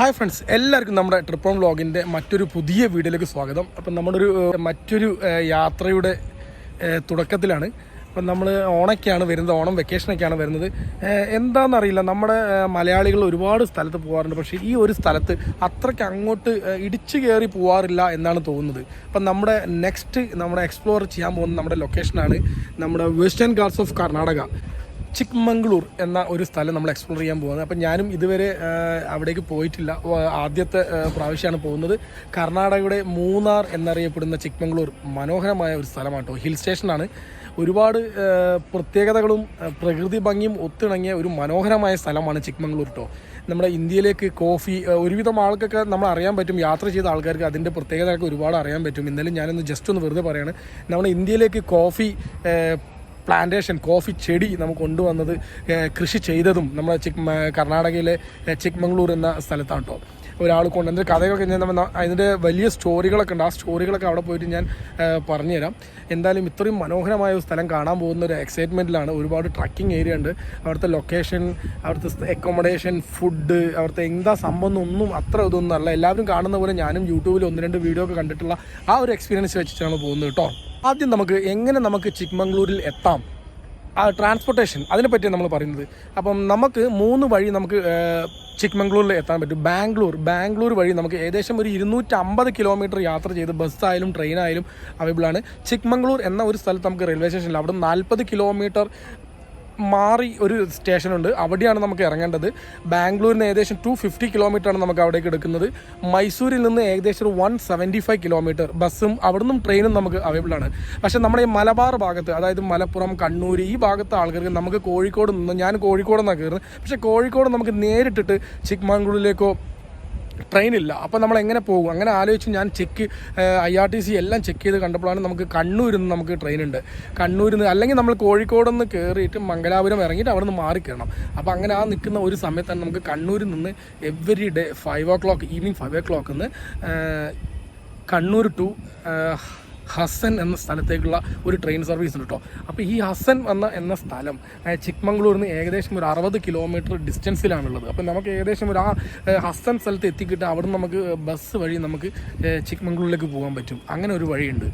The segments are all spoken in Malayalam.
ഹായ് ഫ്രണ്ട്സ് എല്ലാവർക്കും നമ്മുടെ ട്രിപ്പോൺ വ്ളോഗിന്റെ മറ്റൊരു പുതിയ വീഡിയോയിലേക്ക് സ്വാഗതം. അപ്പം നമ്മുടെ ഒരു മറ്റൊരു യാത്രയുടെ തുടക്കത്തിലാണ്. അപ്പം നമ്മൾ ഓണൊക്കെയാണ് വരുന്നത് ഓണം വെക്കേഷനൊക്കെയാണ് വരുന്നത്. എന്താണെന്നറിയില്ല നമ്മുടെ മലയാളികൾ ഒരുപാട് സ്ഥലത്ത് പോകാറുണ്ട് പക്ഷേ ഈ ഒരു സ്ഥലത്ത് അത്രയ്ക്ക് അങ്ങോട്ട് ഇടിച്ചു കയറി പോകാറില്ല എന്നാണ് തോന്നുന്നത്. അപ്പം നമ്മുടെ നെക്സ്റ്റ് നമ്മുടെ എക്സ്പ്ലോർ ചെയ്യാൻ പോകുന്ന നമ്മുടെ ലൊക്കേഷനാണ് നമ്മുടെ വെസ്റ്റേൺ ഗാർഡ്സ് ഓഫ് കർണാടക. ചിക്മംഗ്ലൂർ എന്ന ഒരു സ്ഥലം നമ്മൾ എക്സ്പ്ലോർ ചെയ്യാൻ പോകുന്നത് അപ്പം ഞാനും ഇതുവരെ അവിടേക്ക് പോയിട്ടില്ല. ആദ്യത്തെ പ്രാവശ്യമാണ് പോകുന്നത്. കർണാടകയുടെ മൂന്നാർ എന്നറിയപ്പെടുന്ന ചിക്ക്മംഗ്ലൂർ മനോഹരമായ ഒരു സ്ഥലമാണ് കേട്ടോ ഹിൽ സ്റ്റേഷനാണ്. ഒരുപാട് പ്രത്യേകതകളും പ്രകൃതി ഭംഗിയും ഒത്തിണങ്ങിയ ഒരു മനോഹരമായ സ്ഥലമാണ് ചിക്ക്മംഗ്ലൂർ കേട്ടോ നമ്മുടെ ഇന്ത്യയിലേക്ക് കോഫി ഒരുവിധം ആൾക്കൊക്കെ നമ്മൾ അറിയാൻ പറ്റും യാത്ര ചെയ്ത ആൾക്കാർക്ക് അതിന്റെ പ്രത്യേകതയൊക്കെ ഒരുപാട് അറിയാൻ പറ്റും. ഇന്നലെ ഞാനൊന്ന് ജസ്റ്റ് ഒന്ന് വെറുതെ പറയാണ്. നമ്മുടെ ഇന്ത്യയിലേക്ക് കോഫി പ്ലാന്റേഷൻ കോഫി ചെടി നമുക്ക് കൊണ്ടുവന്നത് കൃഷി ചെയ്തതും നമ്മുടെ ചിക് കർണാടകയിലെ ചിക്മംഗ്ലൂർ എന്ന സ്ഥലത്താണ് കേട്ടോ ഒരാൾ കൊണ്ട് എന്റെ കഥകളൊക്കെ ഞാൻ നമ്മൾ അതിന്റെ വലിയ സ്റ്റോറികളൊക്കെ ഉണ്ട്. ആ സ്റ്റോറികളൊക്കെ അവിടെ പോയിട്ട് ഞാൻ പറഞ്ഞുതരാം. എന്തായാലും ഇത്രയും മനോഹരമായ ഒരു സ്ഥലം കാണാൻ പോകുന്ന ഒരു എക്സൈറ്റ്മെന്റിലാണ് ഒരുപാട് ട്രക്കിംഗ് ഏരിയ ഉണ്ട്. അവിടുത്തെ ലൊക്കേഷൻ അവിടുത്തെ അക്കോമഡേഷൻ ഫുഡ് അവിടുത്തെ എന്താ സംഭവം ഒന്നും അത്ര ഇതൊന്നും അല്ല. എല്ലാവരും കാണുന്ന പോലെ ഞാനും യൂട്യൂബിൽ ഒന്ന് രണ്ട് വീഡിയോ ഒക്കെ കണ്ടിട്ടുള്ള ആ ഒരു എക്സ്പീരിയൻസ് വെച്ചിട്ടാണ് പോകുന്നത് കേട്ടോ ആദ്യം നമുക്ക് എങ്ങനെ നമുക്ക് ചിക്മംഗ്ലൂരിൽ എത്താം? ആ ട്രാൻസ്പോർട്ടേഷൻ അതിനെപ്പറ്റിയാണ് നമ്മൾ പറയുന്നത്. അപ്പം നമുക്ക് മൂന്ന് വഴി നമുക്ക് ചിക്മംഗ്ലൂരിൽ എത്താൻ പറ്റും. ബാംഗ്ലൂർ ബാംഗ്ലൂർ വഴി നമുക്ക് ഏകദേശം ഒരു ഇരുന്നൂറ്റമ്പത് കിലോമീറ്റർ യാത്ര ചെയ്ത് ബസ്സായാലും ട്രെയിനായാലും അവൈലബിൾ ആണ്. ചിക്മംഗ്ലൂർ എന്ന ഒരു സ്ഥലത്ത് നമുക്ക് റെയിൽവേ സ്റ്റേഷനിൽ അവിടെ നാൽപ്പത് കിലോമീറ്റർ മാറി ഒരു സ്റ്റേഷനുണ്ട്. അവിടെയാണ് നമുക്ക് ഇറങ്ങേണ്ടത്. ബാംഗ്ലൂരിന് ഏകദേശം ടു ഫിഫ്റ്റി ആണ് നമുക്ക് അവിടേക്ക് എടുക്കുന്നത്. മൈസൂരിൽ നിന്ന് ഏകദേശം ഒരു വൺ സെവന്റി ഫൈവ് കിലോമീറ്റർ ബസ്സും അവിടെ നിന്നും ട്രെയിനും നമുക്ക് അവൈലബിൾ ആണ്. പക്ഷേ നമ്മുടെ ഈ മലബാർ ഭാഗത്ത് അതായത് മലപ്പുറം കണ്ണൂർ ഈ ഭാഗത്തെ ആൾക്കാർക്ക് നമുക്ക് കോഴിക്കോട് നിന്ന് ഞാൻ കോഴിക്കോട് നിന്നാണ് കയറുന്നത്. പക്ഷേ കോഴിക്കോട് നമുക്ക് നേരിട്ടിട്ട് ചിക്മംഗ്ലൂരിലേക്കോ ട്രെയിൻ ഇല്ല അപ്പോൾ നമ്മൾ എങ്ങനെ പോകും? അങ്ങനെ ആലോചിച്ച് ഞാൻ check I R T C എല്ലാം ചെക്ക് ചെയ്ത് കണ്ടപ്പോഴാണ് നമുക്ക് കണ്ണൂരിൽ നിന്ന് നമുക്ക് ട്രെയിൻ ഉണ്ട് കണ്ണൂരിൽ നിന്ന് അല്ലെങ്കിൽ നമ്മൾ കോഴിക്കോട് നിന്ന് കയറിയിട്ട് മംഗലാപുരം ഇറങ്ങിയിട്ട് അവിടെ നിന്ന് മാറി കയറണം. അപ്പോൾ അങ്ങനെ ആ നിൽക്കുന്ന ഒരു സമയത്താണ് നമുക്ക് കണ്ണൂരിൽ നിന്ന് every day five o'clock evening five o'clock നിന്ന് കണ്ണൂർ ടു ഹസൻ എന്ന സ്ഥലത്തേക്കുള്ള ഒരു ട്രെയിൻ സർവീസ് ഉണ്ട് കേട്ടോ അപ്പോൾ ഈ ഹസൻ വന്ന എന്ന സ്ഥലം ചിക്മംഗ്ലൂരിൽ നിന്ന് ഏകദേശം ഒരു അറുപത് കിലോമീറ്റർ ഡിസ്റ്റൻസിലാണുള്ളത് അപ്പോൾ നമുക്ക് ഏകദേശം ഒരു ആ ഹസൻ സ്ഥലത്ത് എത്തിക്കിട്ട് അവിടെ നമുക്ക് ബസ് വഴി നമുക്ക് ചിക്മംഗ്ലൂരിലേക്ക് പോകാൻ പറ്റും. അങ്ങനെ ഒരു വഴിയുണ്ട്.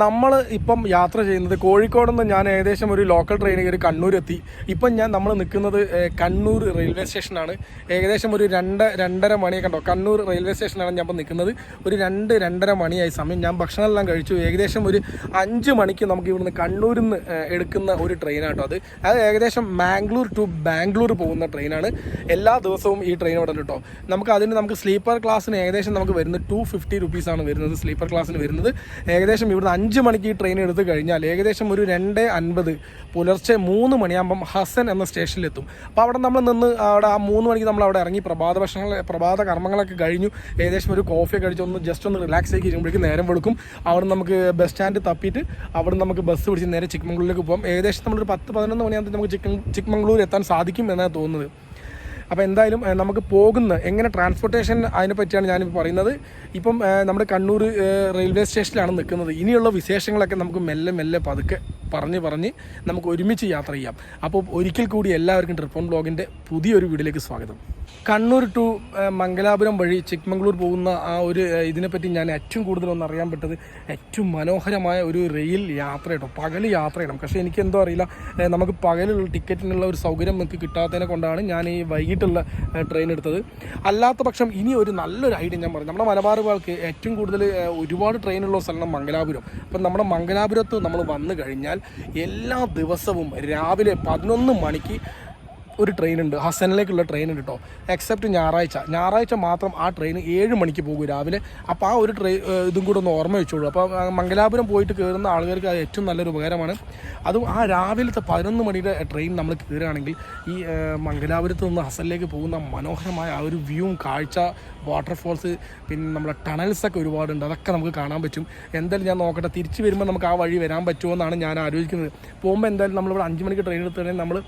നമ്മൾ ഇപ്പം യാത്ര ചെയ്യുന്നത് കോഴിക്കോട് നിന്ന് ഞാൻ ഏകദേശം ഒരു ലോക്കൽ ട്രെയിൻ കയറി കണ്ണൂർ എത്തി ഇപ്പം ഞാൻ നമ്മൾ നിൽക്കുന്നത് കണ്ണൂർ റെയിൽവേ സ്റ്റേഷനാണ് ഏകദേശം ഒരു രണ്ട് രണ്ടര മണിയൊക്കെ കണ്ടോ കണ്ണൂർ റെയിൽവേ സ്റ്റേഷനാണ് ഞാൻ ഇപ്പം നിൽക്കുന്നത് ഒരു രണ്ട് രണ്ടര മണിയായി സമയം. ഞാൻ ഭക്ഷണമെല്ലാം കഴിച്ചു. ഏകദേശം ഒരു അഞ്ച് മണിക്ക് നമുക്ക് ഇവിടുന്ന് കണ്ണൂരിൽ നിന്ന് എടുക്കുന്ന ഒരു ട്രെയിനാട്ടോ അത്. അത് ഏകദേശം മാംഗ്ലൂർ ടു ബാംഗ്ലൂർ പോകുന്ന ട്രെയിനാണ് എല്ലാ ദിവസവും ഈ ട്രെയിൻ ഇവിടെ കേട്ടോ നമുക്ക് അതിന് നമുക്ക് സ്ലീപ്പർ ക്ലാസ്സിന് ഏകദേശം നമുക്ക് വരുന്നത് ടു ഫിഫ്റ്റി റുപ്പീസാണ് വരുന്നത് സ്ലീപ്പർ ക്ലാസ്സിന് വരുന്നത്. ഏകദേശം ഇവിടുന്ന് അഞ്ച് മണിക്ക് ഈ ട്രെയിൻ എടുത്തു കഴിഞ്ഞാൽ ഏകദേശം ഒരു രണ്ട് അൻപത് പുലർച്ചെ മൂന്ന് മണിയാകുമ്പം ഹസൻ എന്ന സ്റ്റേഷനിലെത്തും അപ്പോൾ അവിടെ നമ്മൾ നിന്ന് അവിടെ ആ മൂന്ന് മണിക്ക് നമ്മൾ അവിടെ ഇറങ്ങി പ്രഭാത ഭക്ഷണങ്ങൾ പ്രഭാത കർമ്മങ്ങളൊക്കെ കഴിഞ്ഞു. ഏകദേശം ഒരു കോഫി കഴിച്ച് ഒന്ന് ജസ്റ്റ് ഒന്ന് റിലാക്സ് ആക്കി കഴിയുമ്പോഴേക്കും നേരം വെളുക്കും. അവിടെ നമുക്ക് ബസ് സ്റ്റാൻഡ് തപ്പിയിട്ട് അവിടെ നമുക്ക് ബസ് പിടിച്ച് നേരെ ചിക്കമംഗ്ലൂരിലേക്ക് പോകാം ഏകദേശം നമ്മളൊരു പത്ത് പതിനൊന്ന് മണിയാകുമ്പോൾ നമുക്ക് ചിക്കൻ ചിക്മംഗ്ലൂർ എത്താൻ സാധിക്കും എന്നാണ് തോന്നുന്നത്. അപ്പോൾ എന്തായാലും നമുക്ക് പോകുന്ന എങ്ങനെ ട്രാൻസ്പോർട്ടേഷൻ അതിനെ പറ്റിയാണ് ഞാനിപ്പോൾ പറയുന്നത്. ഇപ്പം നമ്മുടെ കണ്ണൂർ റെയിൽവേ സ്റ്റേഷനിലാണ് നിൽക്കുന്നത്. ഇനിയുള്ള വിശേഷങ്ങളൊക്കെ നമുക്ക് മെല്ലെ മെല്ലെ പതുക്കെ പറഞ്ഞ് പറഞ്ഞ് നമുക്ക് ഒരുമിച്ച് യാത്ര ചെയ്യാം. അപ്പോൾ ഒരിക്കൽ കൂടി എല്ലാവർക്കും ട്രിപ്പോൺ ബ്ലോഗിന്റെ പുതിയൊരു വീഡിയോയിലേക്ക് സ്വാഗതം. കണ്ണൂർ ടു മംഗലാപുരം വഴി ചിക്മംഗ്ലൂർ പോകുന്ന ആ ഒരു ഇതിനെപ്പറ്റി ഞാൻ ഏറ്റവും കൂടുതൽ ഒന്ന് അറിയാൻ പെട്ടത് ഏറ്റവും മനോഹരമായ ഒരു റെയിൽ യാത്ര കേട്ടോ പകൽ യാത്ര ചെയ്യണം പക്ഷേ എനിക്ക് എന്തോ അറിയില്ല നമുക്ക് പകലുള്ള ടിക്കറ്റിനുള്ള ഒരു സൗകര്യം നമുക്ക് കിട്ടാത്തതിനെ കൊണ്ടാണ് ഞാൻ ഈ വൈകിട്ടുള്ള ട്രെയിൻ എടുത്തത്. അല്ലാത്ത പക്ഷം ഇനി ഒരു നല്ലൊരു ഐഡിയ ഞാൻ പറഞ്ഞു നമ്മുടെ ഭാഗത്ത് ഏറ്റവും കൂടുതൽ ഒരുപാട് ട്രെയിനുള്ള സ്ഥലമാണ് മംഗലാപുരം. അപ്പം നമ്മുടെ മംഗലാപുരത്ത് നമ്മൾ വന്നു കഴിഞ്ഞാൽ എല്ലാ ദിവസവും രാവിലെ പതിനൊന്ന് മണിക്ക് ഒരു ട്രെയിൻ ഉണ്ട്. ഹസനിലേക്കുള്ള ട്രെയിൻ ഉണ്ട് കേട്ടോ എക്സെപ്റ്റ് ഞായറാഴ്ച. ഞായറാഴ്ച മാത്രം ആ ട്രെയിൻ ഏഴ് മണിക്ക് പോകും രാവിലെ. അപ്പോൾ ആ ഒരു ട്രെയിൻ ഇതും കൂടെ ഒന്ന് ഓർമ്മ വെച്ചോളൂ. അപ്പോൾ മംഗലാപുരം പോയിട്ട് കയറുന്ന ആളുകൾക്ക് അത് ഏറ്റവും നല്ലൊരു ഉപകാരമാണ്. അതും ആ രാവിലത്തെ പതിനൊന്ന് മണിയുടെ ട്രെയിൻ നമ്മൾ കയറുകയാണെങ്കിൽ ഈ മംഗലാപുരത്ത് നിന്ന് ഹസനിലേക്ക് പോകുന്ന മനോഹരമായ ആ ഒരു വ്യൂവും കാഴ്ച വാട്ടർഫോൾസ് പിന്നെ നമ്മുടെ ടണൽസൊക്കെ ഒരുപാടുണ്ട്. അതൊക്കെ നമുക്ക് കാണാൻ പറ്റും. എന്തായാലും ഞാൻ നോക്കട്ടെ. തിരിച്ച് വരുമ്പോൾ നമുക്ക് ആ വഴി വരാൻ പറ്റുമോ എന്നാണ് ഞാൻ ആലോചിക്കുന്നത്. പോകുമ്പോൾ എന്തായാലും നമ്മളിവിടെ അഞ്ച് മണിക്ക് ട്രെയിൻ എടുത്തുകഴിഞ്ഞാൽ നമ്മൾ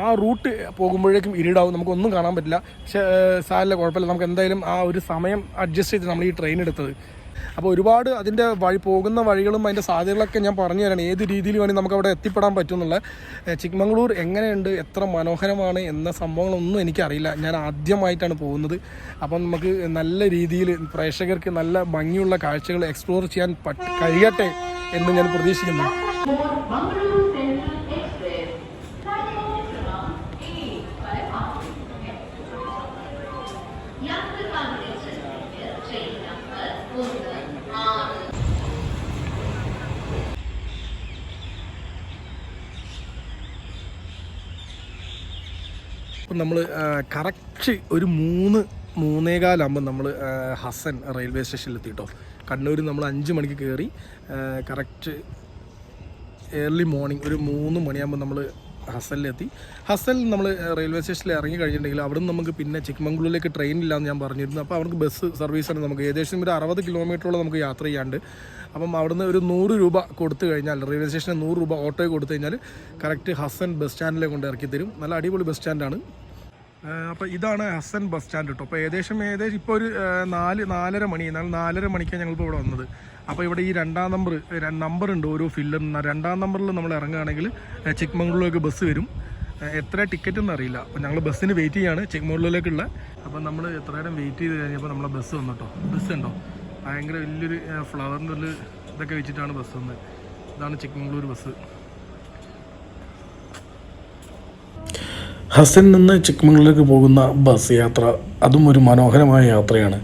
ആ റൂട്ട് പോകുമ്പോഴേക്കും ഇരുടാവും. നമുക്കൊന്നും കാണാൻ പറ്റില്ല. പക്ഷേ സാരില്ല കുഴപ്പമില്ല. നമുക്ക് എന്തായാലും ആ ഒരു സമയം അഡ്ജസ്റ്റ് ചെയ്ത് നമ്മൾ ഈ ട്രെയിൻ എടുത്തത്. അപ്പോൾ ഒരുപാട് അതിന്റെ വഴി പോകുന്ന വഴികളും അതിന്റെ സാധ്യതകളൊക്കെ ഞാൻ പറഞ്ഞു തരാണ്. ഏത് രീതിയിൽ വേണമെങ്കിൽ നമുക്ക് അവിടെ എത്തിപ്പെടാൻ പറ്റും എന്നുള്ള ഏഹ് ചിക്മംഗ്ലൂർ എങ്ങനെയുണ്ട്? എത്ര മനോഹരമാണ് എന്ന സംഭവങ്ങളൊന്നും എനിക്കറിയില്ല. ഞാൻ ആദ്യമായിട്ടാണ് പോകുന്നത്. അപ്പം നമുക്ക് നല്ല രീതിയിൽ പ്രേക്ഷകർക്ക് നല്ല ഭംഗിയുള്ള കാഴ്ചകൾ എക്സ്പ്ലോർ ചെയ്യാൻ കഴിയട്ടെ എന്ന് ഞാൻ പ്രതീക്ഷിക്കുന്നു. അപ്പം നമ്മൾ കറക്റ്റ് ഒരു മൂന്ന് മൂന്നേകാലാകുമ്പോൾ നമ്മൾ ഹസൻ റെയിൽവേ സ്റ്റേഷനിൽ എത്തിട്ടോ കണ്ണൂർ നമ്മൾ അഞ്ച് മണിക്ക് കയറി കറക്റ്റ് ഏർലി മോർണിംഗ് ഒരു മൂന്ന് മണിയാകുമ്പോൾ നമ്മൾ ഹസനിലെത്തി ഹസൽ നമ്മൾ റെയിൽവേ സ്റ്റേഷനിൽ ഇറങ്ങി കഴിഞ്ഞിട്ടുണ്ടെങ്കിൽ അവിടെ നമുക്ക് പിന്നെ ചിക്മംഗ്ലൂരിലേക്ക് ട്രെയിൻ ഇല്ലാന്ന് ഞാൻ പറഞ്ഞിരുന്നു. അപ്പോൾ അവർക്ക് ബസ് സർവീസാണ് നമുക്ക്. ഏകദേശം ഒരു അറുപത് കിലോമീറ്ററോളം നമുക്ക് യാത്ര ചെയ്യാണ്ട് അപ്പം അവിടുന്ന് ഒരു നൂറ് രൂപ കൊടുത്തു കഴിഞ്ഞാൽ റെയിൽവേ സ്റ്റേഷന് നൂറ് രൂപ ഓട്ടോയിൽ കൊടുത്തു കഴിഞ്ഞാൽ കറക്റ്റ് ഹസൻ ബസ് സ്റ്റാൻഡിലെ കൊണ്ട് ഇറക്കി തരും. നല്ല അടിപൊളി ബസ് സ്റ്റാൻഡാണ് അപ്പോൾ ഇതാണ് ഹസൻ ബസ് സ്റ്റാൻഡ് കേട്ടോ അപ്പോൾ ഏകദേശം ഏകദേശം ഇപ്പോൾ ഒരു നാല് നാലര മണി നാലര മണിക്കാണ് ഞങ്ങളിപ്പോൾ ഇവിടെ വന്നത്. അപ്പോൾ ഇവിടെ ഈ രണ്ടാം നമ്പർ നമ്പർ ഉണ്ട് ഓരോ ഫില്ലറിന് രണ്ടാം നമ്പറിൽ നമ്മൾ ഇറങ്ങുകയാണെങ്കിൽ ചിക്മംഗ്ലൂരിലേക്ക് ബസ് വരും. എത്ര ടിക്കറ്റ് എന്ന് അറിയില്ല. അപ്പോൾ ഞങ്ങൾ ബസ്സിന് വെയിറ്റ് ചെയ്യാണ് ചിക്മംഗ്ലൂരിലേക്കുള്ള. അപ്പോൾ നമ്മൾ എത്ര നേരം വെയിറ്റ് ചെയ്ത് കഴിഞ്ഞപ്പോൾ നമ്മളെ ബസ് വന്നു കേട്ടോ ബസ് ഉണ്ടോ? ഭയങ്കര വലിയൊരു ഫ്ലവറിന്റെ ഒരു ഇതൊക്കെ വെച്ചിട്ടാണ് ബസ് വന്നത് ഇതാണ് ചിക്മംഗ്ലൂർ ബസ് ഹസൻ നിന്ന് ചിക്മംഗ്ലൂരിലേക്ക് പോകുന്ന ബസ് യാത്ര അതും ഒരു മനോഹരമായ യാത്രയാണ്.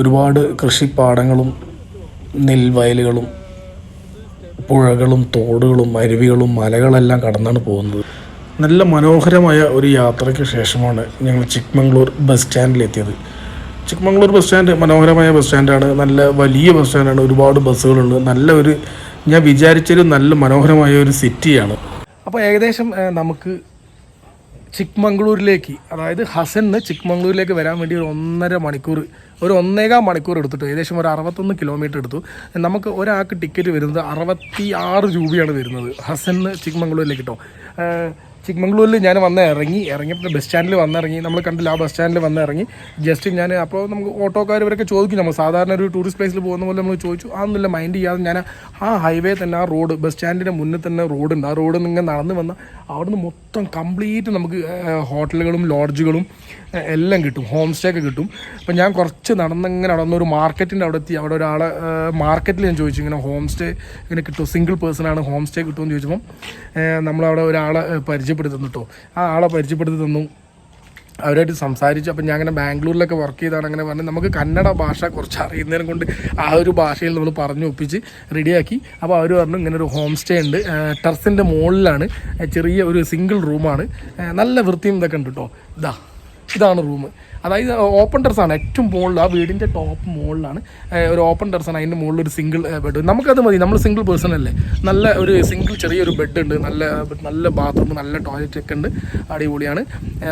ഒരുപാട് കൃഷിപ്പാടങ്ങളും നെൽവയലുകളും പുഴകളും തോടുകളും അരുവികളും മലകളെല്ലാം കടന്നാണ് പോകുന്നത്. നല്ല മനോഹരമായ ഒരു യാത്രയ്ക്ക് ശേഷമാണ് ഞങ്ങൾ ചിക്മംഗ്ലൂർ ബസ് സ്റ്റാൻഡിലെത്തിയത്. ചിക്മംഗ്ലൂർ ബസ് സ്റ്റാൻഡ് മനോഹരമായ ബസ് സ്റ്റാൻഡാണ്. നല്ല വലിയ ബസ് സ്റ്റാൻഡാണ്. ഒരുപാട് ബസ്സുകളുണ്ട്. നല്ല ഒരു ഞാൻ വിചാരിച്ചൊരു നല്ല മനോഹരമായ ഒരു സിറ്റിയാണ്. അപ്പോൾ ഏകദേശം നമുക്ക് ചിക്മംഗ്ലൂരിലേക്ക് അതായത് ഹസന്ന് ചിക്മംഗ്ലൂരിലേക്ക് വരാൻ വേണ്ടി ഒരു ഒന്നര മണിക്കൂർ ഒരു ഒന്നേകാൽ മണിക്കൂർ എടുത്തിട്ട് ഏകദേശം ഒരു അറുപത്തൊന്ന് കിലോമീറ്റർ എടുത്തു. നമുക്ക് ഒരാൾക്ക് ടിക്കറ്റ് വരുന്നത് അറുപത്തി ആറ് രൂപയാണ് വരുന്നത്. ഹസന്ന് ചിക്മംഗ്ലൂരിലേക്ക് കേട്ടോ ചിക്മംഗ്ലൂരിൽ ഞാൻ വന്ന് ഇറങ്ങി ഇറങ്ങിയപ്പോൾ ബസ് സ്റ്റാൻഡിൽ വന്നിറങ്ങി നമ്മൾ കണ്ടില്ല ആ ബസ് സ്റ്റാൻഡിൽ വന്ന് ഇറങ്ങി. ജസ്റ്റ് ഞാൻ അപ്പോൾ നമുക്ക് ഓട്ടോക്കാർ ഇവരൊക്കെ ചോദിക്കും. നമ്മൾ സാധാരണ ഒരു ടൂറിസ്റ്റ് പ്ലേസിൽ പോകുന്ന പോലെ നമ്മൾ ചോദിച്ചു. അതൊന്നുമില്ല മൈൻഡ് ചെയ്യാതെ ഞാൻ ആ ഹൈവേ തന്നെ ആ റോഡ് ബസ് സ്റ്റാൻഡിന്റെ മുന്നിൽ തന്നെ റോഡുണ്ട് ആ റോഡ് ഇങ്ങനെ നടന്ന് വന്ന് അവിടുന്ന് മൊത്തം കംപ്ലീറ്റ് നമുക്ക് ഹോട്ടലുകളും ലോഡ്ജുകളും എല്ലാം കിട്ടും. ഹോം സ്റ്റേ ഒക്കെ കിട്ടും. അപ്പം ഞാൻ കുറച്ച് നടന്നിങ്ങനെ ഒരു മാർക്കറ്റിന്റെ അവിടെ എത്തി. അവിടെ ഒരാളെ മാർക്കറ്റിൽ ഞാൻ ചോദിച്ചു ഇങ്ങനെ ഹോം സ്റ്റേ ഇങ്ങനെ കിട്ടും സിംഗിൾ പേഴ്സണാണ് ഹോം സ്റ്റേ കിട്ടുമെന്ന് ചോദിച്ചപ്പം നമ്മളവിടെ ഒരാളെ പരിചയപ്പെടുത്തി തന്നു കേട്ടോ ആ ആളെ പരിചയപ്പെടുത്തി തന്നു. അവരായിട്ട് സംസാരിച്ചു. അപ്പം ഞാൻ അങ്ങനെ ബാംഗ്ലൂരിലൊക്കെ വർക്ക് ചെയ്താണ് അങ്ങനെ പറഞ്ഞ് നമുക്ക് കന്നഡ ഭാഷ കുറച്ച് അറിയുന്നതിനെ കൊണ്ട് ആ ഒരു ഭാഷയിൽ നമ്മൾ പറഞ്ഞു ഒപ്പിച്ച് റെഡിയാക്കി അപ്പോൾ അവർ പറഞ്ഞു ഇങ്ങനെ ഒരു ഹോം സ്റ്റേ ഉണ്ട്. ടെറസിന്റെ മുകളിലാണ് ചെറിയ ഒരു സിംഗിൾ റൂമാണ് നല്ല വൃത്തിയും ഇതൊക്കെ ഉണ്ട് കേട്ടോ ഇതാ ഇതാണ് റൂം. അതായത് ഓപ്പൺ ടെറസാണ് ഏറ്റവും മുകളിൽ ആ വീടിന്റെ ടോപ്പ് മുകളിലാണ്. ഒരു ഓപ്പൺ ടെറസാണ് അതിന്റെ മുകളിൽ ഒരു സിംഗിൾ ബെഡ് നമുക്കത് മതി. നമ്മൾ സിംഗിൾ പേഴ്സൺ അല്ലേ? നല്ല ഒരു സിംഗിൾ ചെറിയൊരു ബെഡ് ഉണ്ട്. നല്ല നല്ല ബാത്റൂം നല്ല ടോയ്ലറ്റ് ഒക്കെ ഉണ്ട്. അടിപൊളിയാണ്.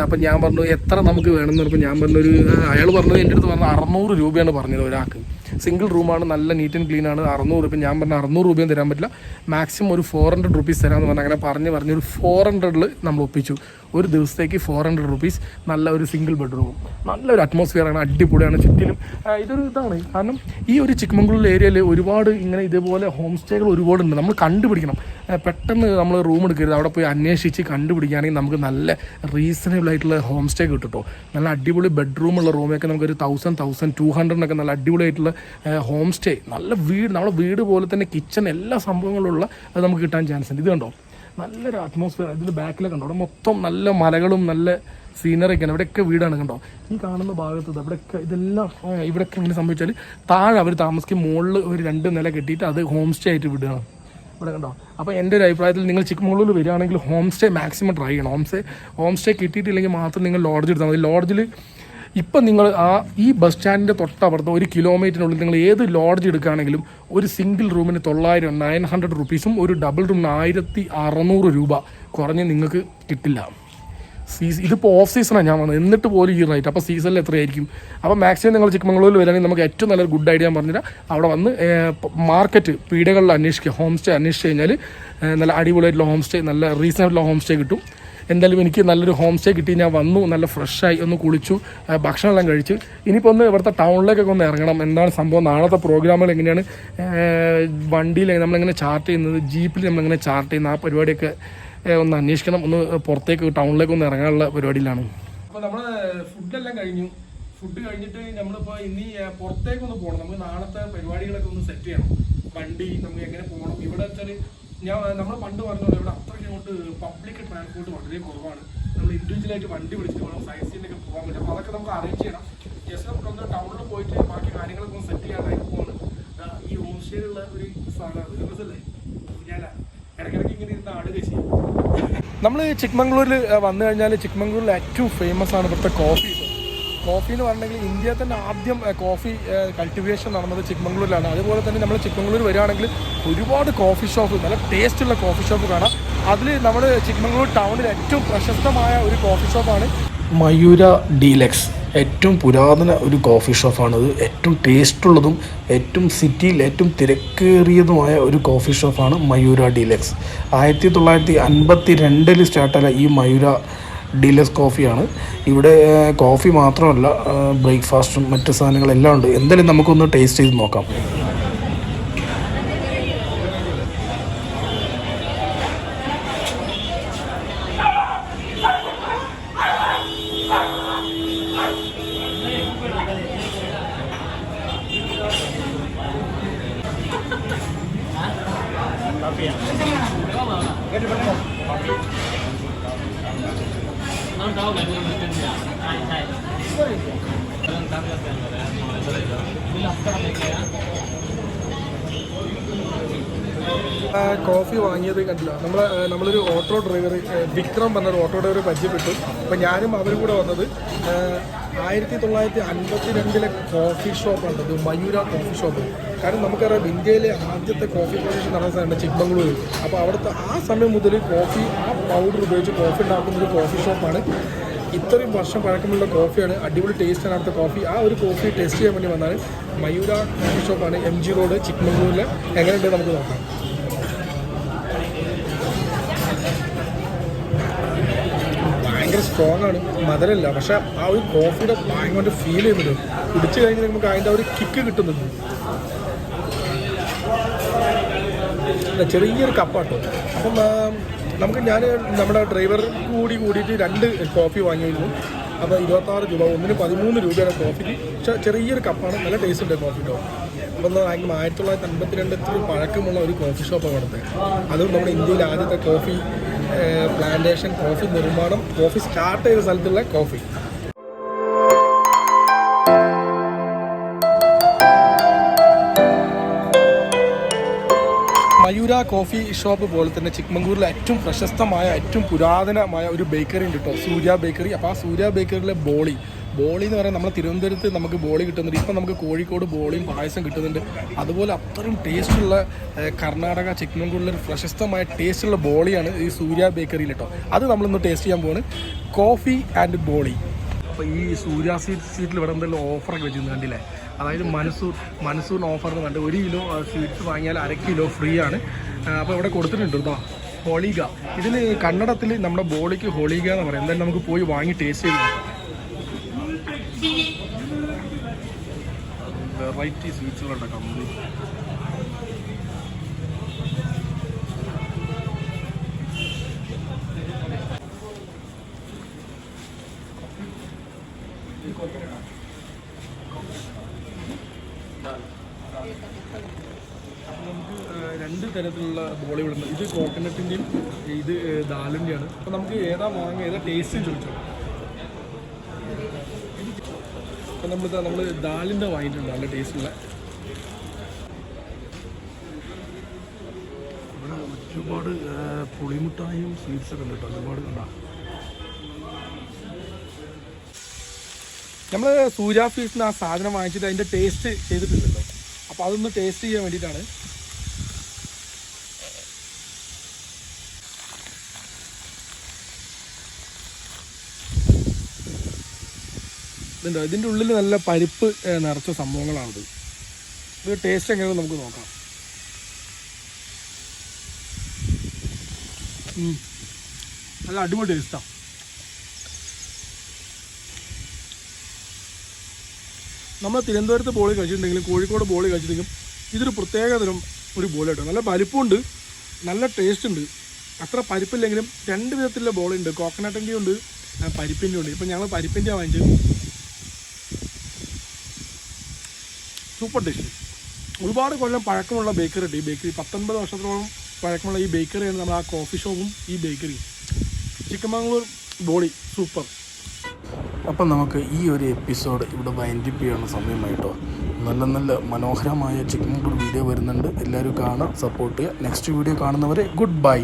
അപ്പം ഞാൻ പറഞ്ഞു എത്ര നമുക്ക് വേണമെന്ന്? പറഞ്ഞപ്പോൾ ഞാൻ പറഞ്ഞു ഒരു അയാൾ പറഞ്ഞത് എന്റെ അടുത്ത് പറഞ്ഞത് അറുന്നൂറ് രൂപയാണ് പറഞ്ഞത് ഒരാൾക്ക്. സിംഗിൾ റൂമാണ് നല്ല നീറ്റ് ആൻഡ് ക്ലീൻ ആണ് അറുന്നൂറ്. രൂപ ഞാൻ പറഞ്ഞ അറുന്നൂറ് രൂപയും തരാൻ പറ്റില്ല. മാക്സിമം ഒരു ഫോർ ഹൺഡ്രഡ് റുപ്പീസ് തരാമെന്ന് പറഞ്ഞാൽ അങ്ങനെ പറഞ്ഞ് പറഞ്ഞ് ഒരു ഫോർ ഹൺഡ്രഡിൽ നമ്മൾ ഒപ്പിച്ചു. ഒരു ദിവസത്തേക്ക് ഫോർ ഹൺഡ്രഡ് റുപ്പീസ് നല്ല ഒരു സിംഗിൾ ബെഡ്റൂം നല്ലൊരു അറ്റ്മോസ്ഫിയർ ആണ് അടിപൊളിയാണ് ചുറ്റിലും. ഇതൊരു ഇതാണ്. കാരണം ഈ ഒരു ചിക്കമംഗ്ലൂർ ഏരിയയിൽ ഒരുപാട് ഇങ്ങനെ ഇതേപോലെ ഹോം സ്റ്റേകൾ ഒരുപാടുണ്ട്. നമ്മൾ കണ്ടുപിടിക്കണം. പെട്ടെന്ന് നമ്മൾ റൂം എടുക്കരുത്. അവിടെ പോയി അന്വേഷിച്ച് കണ്ടുപിടിക്കുകയാണെങ്കിൽ നമുക്ക് നല്ല റീസണബിൾ ആയിട്ടുള്ള ഹോം സ്റ്റേ കിട്ടും നല്ല അടിപൊളി ബെഡ്റൂമുള്ള റൂമൊക്കെ നമുക്കൊരു തൗസൻഡ് തൗസൻഡ് ടു ഹൺഡ്രഡിനൊക്കെ നല്ല അടിപൊളിയായിട്ടുള്ള ഹോം സ്റ്റേ നല്ല വീട് നമ്മുടെ വീട് പോലെ തന്നെ കിച്ചൺ എല്ലാ സംഭവങ്ങളുള്ള അത് നമുക്ക് കിട്ടാൻ ചാൻസ് ഉണ്ട്. ഇത് കണ്ടോ? നല്ലൊരു അറ്റ്മോസ്ഫിയർ ഇതിന്റെ ബാക്കിലൊക്കെ കണ്ടോ? അവിടെ മൊത്തം നല്ല മലകളും നല്ല സീനറി ഒക്കെയാണ് ഇവിടെയൊക്കെ വീടാണ് കണ്ടോ? ഈ കാണുന്ന ഭാഗത്ത് അവിടെയൊക്കെ ഇതെല്ലാം ഇവിടെയൊക്കെ ഇങ്ങനെ സംഭവിച്ചാൽ താഴെ അവർ താമസിക്കും. മുകളിൽ ഒരു രണ്ട് നില കെട്ടിയിട്ട് അത് ഹോം സ്റ്റേ ആയിട്ട് വിടുകയാണ്. ഇവിടെ കണ്ടോ? അപ്പോൾ എന്റെ ഒരു അഭിപ്രായത്തിൽ നിങ്ങൾ ചിക്കമംഗളൂർ വരികയാണെങ്കിൽ ഹോം സ്റ്റേ മാക്സിമം ട്രൈ ചെയ്യണം. ഹോം സ്റ്റേ ഹോം സ്റ്റേ കിട്ടിയിട്ടില്ലെങ്കിൽ മാത്രം നിങ്ങൾ ലോഡ്ജ് എടുത്താൽ മതി. ലോഡ്ജിൽ ഇപ്പം നിങ്ങൾ ആ ഈ ബസ് സ്റ്റാൻഡിന്റെ തൊട്ടപ്പുറത്ത് ഒരു കിലോമീറ്ററിനുള്ളിൽ നിങ്ങൾ ഏത് ലോഡ്ജ് എടുക്കുകയാണെങ്കിലും ഒരു സിംഗിൾ റൂമിന് തൊള്ളായിരം നയൻ ഹൺഡ്രഡ് റുപ്പീസും ഒരു ഡബിൾ റൂമിന് ആയിരത്തി അറുന്നൂറ് രൂപ കുറഞ്ഞ് നിങ്ങൾക്ക് കിട്ടില്ല. സീസൺ ഇതിപ്പോൾ ഓഫ് സീസണാണ് ഞാൻ വന്നത് എന്നിട്ട് പോലും ഈ റേറ്റ് അപ്പോൾ സീസണിൽ എത്രയായിരിക്കും? അപ്പോൾ മാക്സിമം നിങ്ങൾ ചിക്കമംഗളൂരിൽ വരികയാണെങ്കിൽ നമുക്ക് ഏറ്റവും നല്ലൊരു ഗുഡ് ഐഡിയ ഞാൻ പറഞ്ഞുതരാം. അവിടെ വന്ന് മാർക്കറ്റ് പീടികകളിൽ അന്വേഷിക്കുക. ഹോം സ്റ്റേ അന്വേഷിച്ച് കഴിഞ്ഞാൽ നല്ല അടിപൊളിയായിട്ടുള്ള ഹോം സ്റ്റേ നല്ല റീസണബിൾ ഹോം സ്റ്റേ കിട്ടും. എന്തായാലും എനിക്ക് നല്ലൊരു ഹോം സ്റ്റേ കിട്ടി. ഞാൻ വന്നു നല്ല ഫ്രഷായി ഒന്ന് കുളിച്ചു ഭക്ഷണം ഭക്ഷണമെല്ലാം കഴിച്ചു. ഇനിയിപ്പോൾ ഒന്ന് ഇവിടുത്തെ ടൗണിലേക്കൊക്കെ ഒന്ന് ഇറങ്ങണം. എന്താണ് സംഭവം? നാളത്തെ പ്രോഗ്രാമുകൾ എങ്ങനെയാണ്? വണ്ടിയിൽ നമ്മളെങ്ങനെ ചാർട്ട് ചെയ്യുന്നത് ജീപ്പിൽ നമ്മളെങ്ങനെ ചാർട്ട് ചെയ്യുന്നത് ആ പരിപാടിയൊക്കെ ഒന്ന് അന്വേഷിക്കണം. ഒന്ന് പുറത്തേക്ക് ടൗണിലേക്ക് ഒന്ന് ഇറങ്ങാനുള്ള പരിപാടിയിലാണ്. അപ്പോൾ നമ്മൾ ഫുഡെല്ലാം കഴിഞ്ഞു. ഫുഡ് കഴിഞ്ഞിട്ട് നമ്മളിപ്പോൾ ഇനി പുറത്തേക്കൊന്ന് പോകണം. നമുക്ക് നാളത്തെ പരിപാടികളൊക്കെ ഒന്ന് സെറ്റ് ചെയ്യണം. വണ്ടി നമുക്ക് എങ്ങനെ പോകണം? ഇവിടെ വെച്ചാൽ ഞാൻ നമ്മൾ പണ്ട് പറഞ്ഞോളൂ ഇവിടെ അത്രയ്ക്ക് അങ്ങോട്ട് പബ്ലിക് ട്രാൻസ്പോർട്ട് വളരെ കുറവാണ്. നമ്മൾ ഇൻഡിവിജ്വലായിട്ട് വണ്ടി വിളിച്ചിട്ട് വേണം സൈറ്റ് സീനൊക്കെ പോകാൻ പറ്റും. അപ്പോൾ അതൊക്കെ നമുക്ക് അറേഞ്ച് ചെയ്യണം. ജസ്റ്റ് നമുക്കൊന്ന് ടൗണിൽ പോയിട്ട് ബാക്കി കാര്യങ്ങളൊക്കെ ഒന്ന് സെറ്റ് പോകുന്നത് ദാ ഈ ഹോം ഒരു സാധനമാണ് രസമല്ലേ ഞാന ഇടയ്ക്കിടയ്ക്ക് ഇങ്ങനെ ഇരുന്ന് ആടുക ചെയ്യും നമ്മൾ ചിക്മംഗ്ലൂരിൽ വന്നു കഴിഞ്ഞാൽ ചിക്മംഗ്ലൂരിൽ ഏറ്റവും ഫേമസ് ആണ് ഇവിടുത്തെ കോഫി കോഫി എന്ന് പറഞ്ഞിട്ടുണ്ടെങ്കിൽ ഇന്ത്യയിൽ തന്നെ ആദ്യം കോഫി കൾട്ടിവേഷൻ നടന്നത് ചിക്മംഗ്ലൂരിലാണ്. അതുപോലെ തന്നെ നമ്മൾ ചിക്മംഗ്ലൂർ വരികയാണെങ്കിൽ ഒരുപാട് കോഫി ഷോപ്പ് നല്ല ടേസ്റ്റുള്ള കോഫി ഷോപ്പ് കാണാം. അതിൽ നമ്മൾ ചിക്മംഗ്ലൂർ ടൗണിൽ ഏറ്റവും പ്രശസ്തമായ ഒരു കോഫി ഷോപ്പാണ് മയൂര ഡീലക്സ് ഏറ്റവും പുരാതന ഒരു കോഫി ഷോപ്പാണത് ഏറ്റവും ടേസ്റ്റുള്ളതും ഏറ്റവും സിറ്റിയിൽ ഏറ്റവും തിരക്കേറിയതുമായ ഒരു കോഫി ഷോപ്പാണ് മയൂര ഡീലക്സ് ആയിരത്തി തൊള്ളായിരത്തി അൻപത്തി രണ്ടിൽ സ്റ്റാർട്ടായ ഈ മയൂര ഡീലക്സ് കോഫിയാണ്. ഇവിടെ കോഫി മാത്രമല്ല ബ്രേക്ക്ഫാസ്റ്റും മറ്റ് സാധനങ്ങളെല്ലാം ഉണ്ട്. എന്തായാലും നമുക്കൊന്ന് ടേസ്റ്റ് ചെയ്ത് നോക്കാം. കോഫി വാങ്ങിയത് കണ്ടില്ല. നമ്മൾ നമ്മളൊരു ഓട്ടോ ഡ്രൈവർ വിക്രം പറഞ്ഞൊരു ഓട്ടോ ഡ്രൈവർ പരിചയപ്പെട്ടു. അപ്പം ഞാനും അവരും കൂടെ വന്നത് ആയിരത്തി തൊള്ളായിരത്തി അൻപത്തി രണ്ടിലെ കോഫി ഷോപ്പ് ഉണ്ടത് മയൂര കോഫി ഷോപ്പ് കാരണം നമുക്കറിയാം ഇന്ത്യയിലെ ആദ്യത്തെ കോഫി പ്രൊഡക്ഷൻ നടന്ന സ്ഥലമാണ് ചിക്മംഗ്ലൂർ അപ്പോൾ അവിടുത്തെ ആ സമയം മുതൽ കോഫി ആ പൗഡർ ഉപയോഗിച്ച് കോഫി ഉണ്ടാക്കുന്ന ഒരു കോഫി ഷോപ്പാണ് ഇത്രയും വർഷം പഴക്കമുള്ള കോഫിയാണ് അടിപൊളി ടേസ്റ്റാണ് അവിടുത്തെ കോഫി ആ ഒരു കോഫി ടേസ്റ്റ് ചെയ്യാൻ വേണ്ടി വന്നാണ് മയൂര കോഫി ഷോപ്പാണ് എം ജി റോഡ് ചിക്മംഗ്ലൂരിൽ എങ്ങനെയുണ്ട് നമുക്ക് നോക്കാം. ഭയങ്കര സ്ട്രോങ് ആണ്. മധുരമില്ല. പക്ഷെ ആ ഒരു കോഫിയുടെ ഭയങ്കര ഫീൽ ചെയ്യുന്നുണ്ട്. കുടിച്ചു കഴിഞ്ഞാൽ നമുക്ക് അതിന്റെ ഒരു കിക്ക് കിട്ടുന്നുണ്ട്. ചെറിയൊരു കപ്പാട്ടോ. അപ്പം നമുക്ക് ഞാൻ നമ്മുടെ ഡ്രൈവർ കൂടി കൂടിയിട്ട് രണ്ട് കോഫി വാങ്ങിയിരുന്നു. അപ്പോൾ ഇരുപത്താറ് രൂപ ഒന്നിന് പതിമൂന്ന് രൂപയാണ് കോഫി. ചെറിയൊരു കപ്പാണ് നല്ല ടേസ്റ്റ് ഉണ്ട് കോഫി ടോ അപ്പം എന്താ ഭയങ്കര ആയിരത്തി തൊള്ളായിരത്തി അൻപത്തി രണ്ടത്തിൽ പഴക്കമുള്ള ഒരു കോഫി ഷോപ്പാണ് അവിടുത്തെ. അതും നമ്മുടെ ഇന്ത്യയിലെ ആദ്യത്തെ കോഫി പ്ലാന്റേഷൻ കോഫി നിർമ്മാണം കോഫി സ്റ്റാർട്ട് ചെയ്ത സ്ഥലത്തുള്ള കോഫി മയൂര കോഫി ഷോപ്പ് പോലെ തന്നെ ചിക്മംഗ്ലൂരിലെ ഏറ്റവും പ്രശസ്തമായ ഏറ്റവും പുരാതനമായ ഒരു ബേക്കറി ഉണ്ട് കേട്ടോ സൂര്യ ബേക്കറി അപ്പോൾ ആ സൂര്യ ബേക്കറിയിലെ ബോളി ബോളി എന്ന് പറയുന്നത് നമ്മൾ തിരുവനന്തപുരത്ത് നമുക്ക് ബോളി കിട്ടുന്നുണ്ട്. ഇപ്പം നമുക്ക് കോഴിക്കോട് ബോളിയും പായസം കിട്ടുന്നുണ്ട്. അതുപോലെ അത്രയും ടേസ്റ്റുള്ള കർണാടക ചിക്മംഗ്ലൂരിലെ ഒരു പ്രശസ്തമായ ടേസ്റ്റുള്ള ബോളിയാണ് ഈ സൂര്യ ബേക്കറിയിൽ കേട്ടോ അത് നമ്മളിന്ന് ടേസ്റ്റ് ചെയ്യാൻ പോവാണ്. കോഫി ആൻഡ് ബോളി. അപ്പോൾ ഈ സൂര്യ സീറ്റ് സീറ്റിൽ ഇവിടെ എന്തെങ്കിലും ഓഫറൊക്കെ വെച്ചിരുന്നു കണ്ടില്ലേ? അതായത് മൻസൂർ മൻസൂർ ഓഫർ എന്ന് പറഞ്ഞിട്ട് ഒരു കിലോ സ്വീറ്റ്സ് വാങ്ങിയാൽ അര കിലോ ഫ്രീ ആണ്. അപ്പോൾ ഇവിടെ കൊടുത്തിട്ടുണ്ട് കേട്ടോ ഹോളിക ഇതിൽ കന്നഡത്തിൽ നമ്മുടെ ബോളിക്ക് ഹോളിക എന്ന് പറയും. എന്തായാലും നമുക്ക് പോയി വാങ്ങി ടേസ്റ്റ് ചെയ്ത് വെറൈറ്റി സ്വീറ്റ്സുകളുണ്ട് കമ്പനി ബോളികളുണ്ട് ഇത് കോക്കനട്ടിന്റെയും ഇത് ദാലിന്റെയാണ് അപ്പോൾ നമുക്ക് ഏതാ മാങ്ങ ഏതാ ടേസ്റ്റ് ചോദിച്ചോ? അപ്പം നമ്മൾ നമ്മൾ ദാലിന്റെ വാങ്ങിയിട്ടുണ്ട് നല്ല ടേസ്റ്റുള്ള ഇവിടെ ഒരുപാട് പുളിമുട്ടായും സ്വീറ്റ്സ് ഒക്കെ ഉണ്ട് കേട്ടോ ഒരുപാട് നമ്മൾ സൂര്യ ഫീസിന് ആ സാധനം വാങ്ങിച്ചിട്ട് അതിന്റെ ടേസ്റ്റ് ചെയ്തിട്ടുണ്ടല്ലോ. അപ്പോൾ അതൊന്ന് ടേസ്റ്റ് ചെയ്യാൻ വേണ്ടിയിട്ടാണ്. ഇതുണ്ടോ? ഇതിന്റെ ഉള്ളിൽ നല്ല പരിപ്പ് നിറച്ച സംഭവങ്ങളാണിത്. ഇത് ടേസ്റ്റ് എങ്ങനെയാണ് നമുക്ക് നോക്കാം. നല്ല അടിപൊളി ടേസ്റ്റാണ് നമ്മൾ തിരുവനന്തപുരത്ത് ബോളി കഴിച്ചിട്ടുണ്ടെങ്കിലും കോഴിക്കോട് ബോളി കഴിച്ചിട്ടുണ്ടെങ്കിലും ഇതൊരു പ്രത്യേകതരം ഒരു ബോളി കേട്ടോ. നല്ല വലിപ്പമുണ്ട് നല്ല ടേസ്റ്റ് ഉണ്ട്. അത്ര പരിപ്പില്ലെങ്കിലും രണ്ട് വിധത്തിലുള്ള ബോളുണ്ട് കോക്കനട്ടിന്റെ ഉണ്ട് പരിപ്പിന്റെ ഉണ്ട്. ഇപ്പം ഞങ്ങൾ പരിപ്പിന്റെ വാങ്ങിച്ചത് സൂപ്പർ ഡിഷ്. ഒരുപാട് കൊല്ലം പഴക്കമുള്ള ബേക്കറി ഉണ്ട്. ഈ ബേക്കറി പത്തൊൻപത് വർഷത്തോളം പഴക്കമുള്ള ഈ ബേക്കറിയാണ് നമ്മൾ ആ കോഫി ഷോപ്പും ഈ ബേക്കറിയും ചിക്കമംഗ്ലൂർ ബോളി സൂപ്പർ. അപ്പം നമുക്ക് ഈ ഒരു എപ്പിസോഡ് ഇവിടെ വൈൻഡിപ്പ് ചെയ്യണ സമയമായിട്ടോ. നല്ല നല്ല മനോഹരമായ ചിക്കൻ വീഡിയോ വരുന്നുണ്ട്. എല്ലാവരും കാണുക സപ്പോർട്ട് ചെയ്യുക. നെക്സ്റ്റ് വീഡിയോ കാണുന്നവരെ ഗുഡ് ബൈ